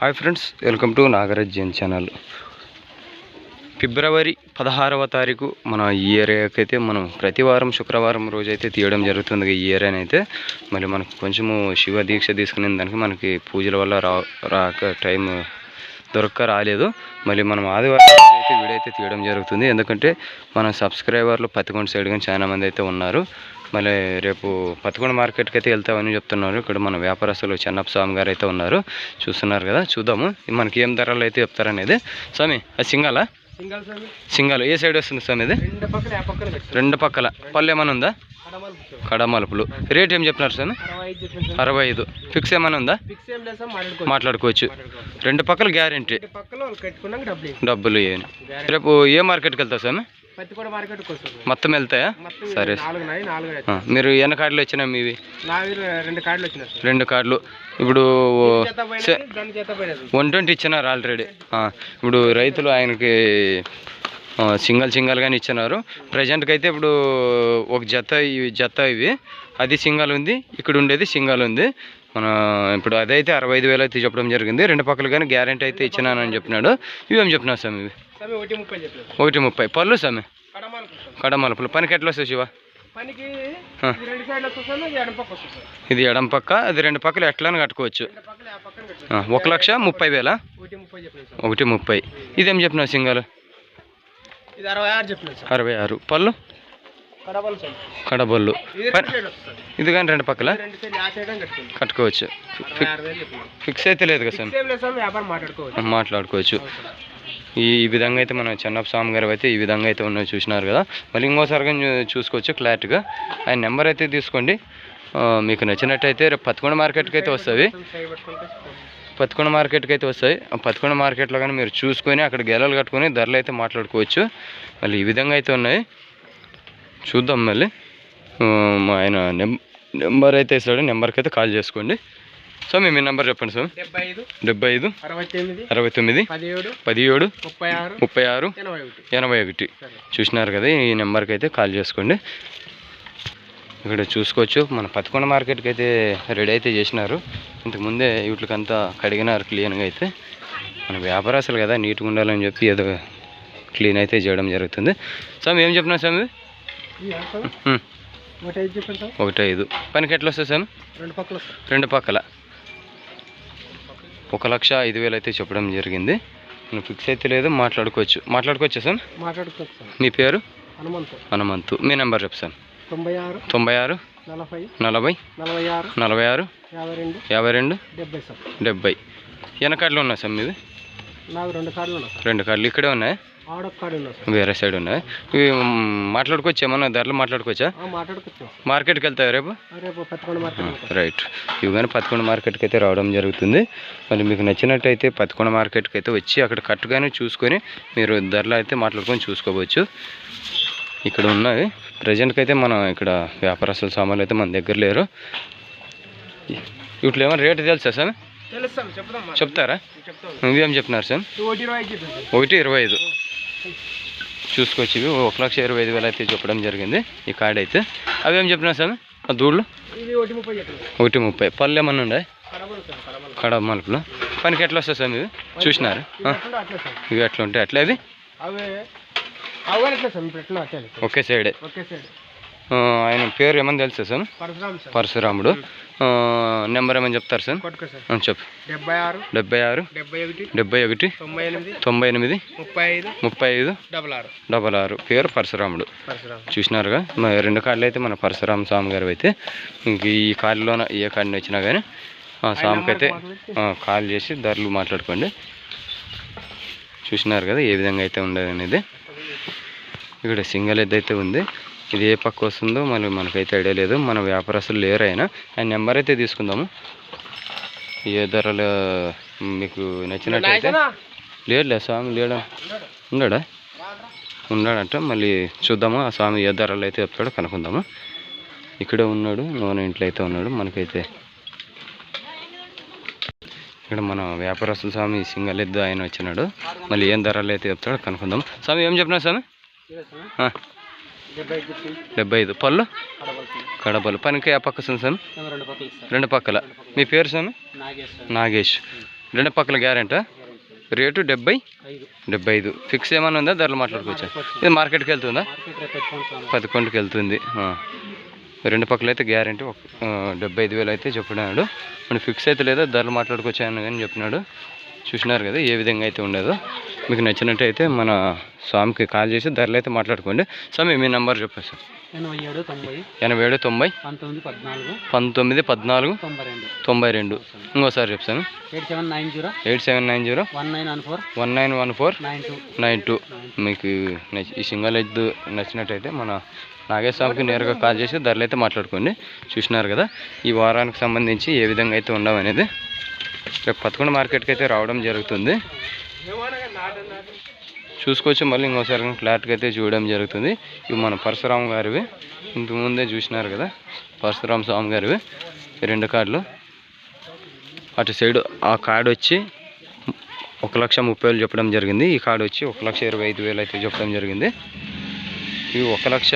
Hi friends welcome to Nagaraj Jain channel ఫిబ్రవరి పదహారవ తారీఖు మన ఈ ఏరియాకైతే మనం ప్రతి వారం శుక్రవారం రోజు అయితే తీయడం జరుగుతుంది ఈ ఏరియాని అయితే. మళ్ళీ మనకు కొంచెము శివ దీక్ష తీసుకునే దానికి మనకి పూజల వల్ల రా రాక టైం దొరక్క రాలేదు. మళ్ళీ మనం ఆదివారం అయితే వీడియో అయితే తీయడం జరుగుతుంది. ఎందుకంటే మన సబ్స్క్రైబర్లు పత్తికొండ సైడ్ కానీ అయితే ఉన్నారు. మళ్ళీ రేపు పత్తికొండ మార్కెట్కి అయితే వెళ్తామని చెప్తున్నారు. ఇక్కడ మన వ్యాపారస్తులు చెన్నప్ప స్వామి గారు అయితే ఉన్నారు. చూస్తున్నారు కదా చూద్దాము. మనకి ఏం ధరలు అయితే చెప్తారనేది. స్వామి అది సింగాలా? సింగల్ ఏ సైడ్ వస్తుంది స్వామి ఇది? రెండు పక్కల పళ్ళు ఏమైనా ఉందా. కడమలుపులు. రేట్ ఏం చెప్తున్నారు స్వామి? అరవై ఐదు చెప్పండి సార్ అరవై ఐదు ఫిక్స్ ఏమైనా ఉందా మాట్లాడుకోవచ్చు. రెండు పక్కల గ్యారంటీ. డబ్బులు ఏమి. రేపు ఏ మార్కెట్కి వెళ్తావు స్వామి? మార్కెట్కి వస్తుంది. మొత్తం వెళ్తాయా? సరే. నాలుగు నాయి నాలుగు ఆ, మీరు ఎన్ని కార్డులు వచ్చినా మీవి? నావి రెండు కార్డులు వచ్చినాయి సార్. రెండు కార్డులు. ఇప్పుడు వన్ ట్వంటీ ఇచ్చినారు ఆల్రెడీ. ఇప్పుడు రైతులు ఆయనకి ఆ, సింగల్ సింగల్గానే ఇచ్చినారు. ప్రజెంట్కి అయితే ఇప్పుడు ఒక జత ఇవి జత ఇవి. అది సింగల్ ఉంది ఇక్కడ ఉండేది సింగల్ ఉంది. మన ఇప్పుడు అదైతే అరవై ఐదు వేలు అయితే చెప్పడం జరిగింది. రెండు పక్కలు కానీ గ్యారంటీ అయితే ఇచ్చినానని చెప్పినాడు. ఇవేం చెప్పినావు స్వామి ఇవి ఒకటి ముప్పై పళ్ళు స్వామి? కడమాలు. కడమలుపులు పనికి ఎట్లా వస్తాయి శివ. ఇది ఎడం పక్క ఇది అది రెండు పక్కలు ఎట్లా కట్టుకోవచ్చు? ఒక లక్ష ముప్పై వేల? ఒకటి ముప్పై ఇదేం చెప్పినావు సింగల్? అరవై ఆరు పళ్ళు? కడబొల్లు ఇది కానీ రెండు పక్కల? కట్టుకోవచ్చు. ఫిక్స్ అయితే లేదు కదా సార్ ఏం మాట్లాడుకోవచ్చు. ఈ ఈ విధంగా అయితే మన చెన్నప్ప స్వామి గారు అయితే ఈ విధంగా అయితే ఉన్నాయి చూసినారు కదా. మళ్ళీ ఇంకోసారి చూసుకోవచ్చు క్లారిటీగా. ఆయన నెంబర్ అయితే తీసుకోండి. మీకు నచ్చినట్టయితే రేపు పత్తికొండ మార్కెట్కి అయితే వస్తుంది మొత్తం పత్తికొండ మార్కెట్కి అయితే వస్తాయి. ఆ పత్తికొండ మార్కెట్లో కానీ మీరు చూసుకొని అక్కడ గెలలు కట్టుకొని ధరలు అయితే మాట్లాడుకోవచ్చు. మళ్ళీ ఈ విధంగా అయితే ఉన్నాయి. చూద్దాం మళ్ళీ. ఆయన నెం నెంబర్ అయితే ఇస్తాడు. నెంబర్కి అయితే కాల్ చేసుకోండి. సో మీ మీ నెంబర్ చెప్పండి సార్. డెబ్బై ఐదు అరవై తొమ్మిది పదిహేడు ముప్పై ఆరు ఎనభై ఒకటి. చూసినారు కదా ఈ నెంబర్కి అయితే కాల్ చేసుకోండి. ఇక్కడ చూసుకోవచ్చు మన పత్తికొండ మార్కెట్కి అయితే రెడీ అయితే చేసినారు. ఇంతకుముందే వీటికంతా కడిగినారు క్లీన్గా అయితే. మన వ్యాపారస్తులు కదా నీట్గా ఉండాలని చెప్పి ఏదో క్లీన్ అయితే చేయడం జరుగుతుంది. సార్ ఏం చెప్పినా? ఉమ్, ఒకటి ఐదు పనికి ఎట్లా వస్తుంది సార్ రెండు పక్కల సార్ రెండు పక్కల. ఒక లక్ష ఐదు వేలు అయితే చెప్పడం జరిగింది. మనం ఫిక్స్ అయితే లేదు మాట్లాడుకోవచ్చు. మాట్లాడుకోవచ్చా సార్? మాట్లాడుకోవచ్చు సార్. మీ పేరు? హనుమంతు. హనుమంతు. మీ నెంబర్ చెప్పు సార్. తొంభై ఆరు తొంభై ఆరు నలభై. నలభై. నలభై ఆరు నలభై ఆరు యాభై రెండు యాభై రెండు డెబ్బై సార్. డెబ్బై. వెనకాడలు ఉన్నాయి సార్ మీవి? నాకు రెండు కార్డులు ఉన్నాయి సార్. రెండు కార్డులు ఇక్కడే ఉన్నాయి. వేరే సైడ్ ఉన్నాయి. ఇవి మాట్లాడుకోవచ్చా ఏమన్నా? ధరలు మాట్లాడుకోవచ్చా? మార్కెట్కి వెళ్తాయి రేపు? రైట్. ఇవి కానీ పత్తికొండ మార్కెట్కి అయితే రావడం జరుగుతుంది. మరి మీకు నచ్చినట్టయితే పత్తికొండ మార్కెట్కి అయితే వచ్చి అక్కడ కట్టుగానే చూసుకొని మీరు ధరలు అయితే మాట్లాడుకొని చూసుకోవచ్చు. ఇక్కడ ఉన్నాయి ప్రజెంట్కి అయితే మనం ఇక్కడ వ్యాపారస్తుల సామాన్లు అయితే మన దగ్గర లేరు. వీటిలో ఏమైనా రేటు తెలుసా సార్. చెప్తారా? చెప్తాం. ఇవేం చెప్తున్నారు సార్? ఒకటి ఇరవై ఐదు. చూసుకోవచ్చు ఇవి. ఒక లక్ష ఇరవై ఐదు వేలు అయితే చెప్పడం జరిగింది ఈ కార్డ్ అయితే. అవి ఏం చెప్పినా సార్? ఆ దూళ్ళు ఇది ఒకటి ముప్పై పళ్ళు ఏమన్నా ఉండే? కడ మలుపులు. పనికి ఎట్లా వస్తాయి సార్ ఇవి? చూసినారు? ఇవి ఎట్లా ఉంటాయి అట్లా అవి? అట్లే ఒకే సైడే ఆయన పేరు ఏమని తెలుసా సార్? పరశురామ్ సార్. పరశురాముడు. నెంబర్ ఏమని చెప్తారు సార్? చెప్పు డెబ్బై ఆరు డెబ్బై ఆరు డెబ్బై ఒకటి డెబ్బై ఒకటి తొంభై ఎనిమిది ముప్పై ఐదు డబల్ ఆరు పేరు పరశురాముడు. పరశురామ్ చూసినారుగా? రెండు కార్డులు అయితే మన పరశురామ స్వామి గారు అయితే ఇంక ఈ కార్డులోన ఏ కార్డుని వచ్చినా కానీ స్వామికి అయితే కాల్ చేసి ధరలు మాట్లాడుకోండి. చూసినారు కదా ఏ విధంగా అయితే ఉండదు అనేది ఇక్కడ సింగల్ ఎద్దు అయితే ఉంది. ఇది ఏ పక్క వస్తుందో మళ్ళీ మనకైతే ఐడియా లేదు. మన వ్యాపారస్తులు లేరు ఆయన. ఆయన నెంబర్ అయితే తీసుకుందాము. ఏ ధరలు మీకు నచ్చినట్టయితే. లేడులే స్వామి లేడా? ఉన్నాడా? ఉన్నాడంట. మళ్ళీ చూద్దాము. ఆ స్వామి ఏ ధరలు అయితే చెప్తాడో కనుక్కుందాము. ఇక్కడే ఉన్నాడు. నూనె ఇంట్లో అయితే ఉన్నాడు. మనకైతే ఇక్కడ మన వ్యాపారస్తుల స్వామి సింగల్ ఎద్దు ఆయన వచ్చినాడు. మళ్ళీ ఏం ధరలు అయితే చెప్తాడో కనుక్కుందాం స్వామి ఏం చెప్పినా స్వామి? డెబ్బై ఐదు. పళ్ళు? కడపలు. పనికి ఆ పక్క స్వామి? రెండు పక్కలు మీ పేరు స్వామి? నాగేష్ రెండు పక్కల గ్యారెంటా? రేటు డెబ్బై? డెబ్బై ఐదు. ఫిక్స్ ఏమైనా ఉందా? ధరలు మాట్లాడుకోవచ్చా? ఇది మార్కెట్కి వెళ్తుందా? పదకొండుకి వెళ్తుంది. రెండు పక్కల అయితే గ్యారంటీ ఒక డెబ్బై ఐదు వేలు అయితే చెప్పినాడు. మన ఫిక్స్ అయితే లేదా? ధరలు మాట్లాడుకోవచ్చాను కానీ చెప్పినాడు. చూసినారు కదా ఏ విధంగా అయితే ఉండదో. మీకు నచ్చినట్టయితే మన స్వామికి కాల్ చేసి ధరలు అయితే మాట్లాడుకోండి. స్వామి మీ నెంబర్ చెప్పండి సార్. ఎనభై ఏడు తొంభై. ఎనభై ఏడు తొంభై. పంతొమ్మిది పద్నాలుగు. పంతొమ్మిది పద్నాలుగు. తొంభై రెండు. తొంభై రెండు. ఇంకోసారి చెప్తాను eight seven nine zero. Eight seven nine zero. One nine one four. One nine one four. Nine two. Nine two. మీకు ఈ సింగల్ ఎద్దు నచ్చినట్టయితే మన నాగేశ్వరంకి నేరుగా కాల్ చేసి ధరలు అయితే మాట్లాడుకోండి. చూసినారు కదా ఈ వారానికి సంబంధించి ఏ విధంగా అయితే ఉండవు అనేది రేపు పదకొండు మార్కెట్కి అయితే రావడం జరుగుతుంది. చూసుకోవచ్చు మళ్ళీ ఇంకోసారి ఫ్లాట్కి అయితే చూడడం జరుగుతుంది. ఇవి మన పరశురామ గారివి. ఇంతకుముందే చూసినారు కదా పరశురామ స్వామి గారివి. రెండు కార్డులు. అటు సైడ్ ఆ కార్డు వచ్చి ఒక లక్ష ముప్పై వేలు చెప్పడం జరిగింది. ఈ కార్డు వచ్చి ఒక లక్ష ఇరవై ఐదు వేలు అయితే చెప్పడం జరిగింది. ఇవి ఒక లక్ష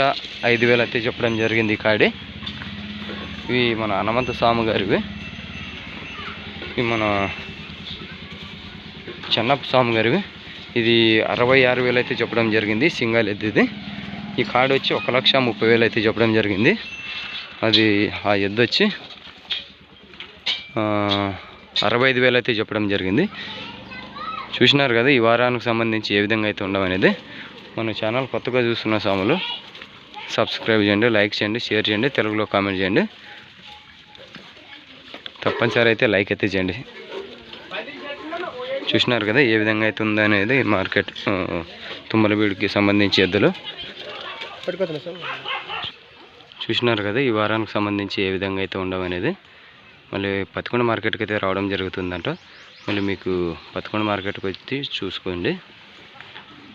ఐదు వేలు అయితే చెప్పడం జరిగింది ఈ కాడి ఇవి మన హనుమంత స్వామి గారివి. మన చెన్నప్ప స్వామి గారివి. ఇది అరవై ఆరు వేలు అయితే చెప్పడం జరిగింది సింగల్ ఎద్దు ఇది ఈ కార్డు వచ్చి ఒక లక్ష ముప్పై వేలు అయితే చెప్పడం జరిగింది. అది ఆ ఎద్దు వచ్చి అరవై ఐదు వేలు అయితే చెప్పడం జరిగింది. చూసినారు కదా ఈ వారానికి సంబంధించి ఏ విధంగా అయితే ఉండవనేది. మన ఛానల్ కొత్తగా చూస్తున్న సాములు సబ్స్క్రైబ్ చేయండి లైక్ చేయండి షేర్ చేయండి తెలుగులో కామెంట్ చేయండి. తప్పనిసరి అయితే లైక్ అయితే చేయండి. చూసినారు కదా ఏ విధంగా అయితే ఉందనేది మార్కెట్ తుమ్మలబీడుకి సంబంధించి ఎద్దులు. చూసినారు కదా ఈ వారానికి సంబంధించి ఏ విధంగా అయితే ఉండవనేది మళ్ళీ పదకొండు మార్కెట్కి అయితే రావడం జరుగుతుందంట. మళ్ళీ మీకు పదకొండు మార్కెట్కి వచ్చి చూసుకోండి.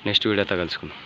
నెక్స్ట్ వీడియోతో కలుసుకుందాం.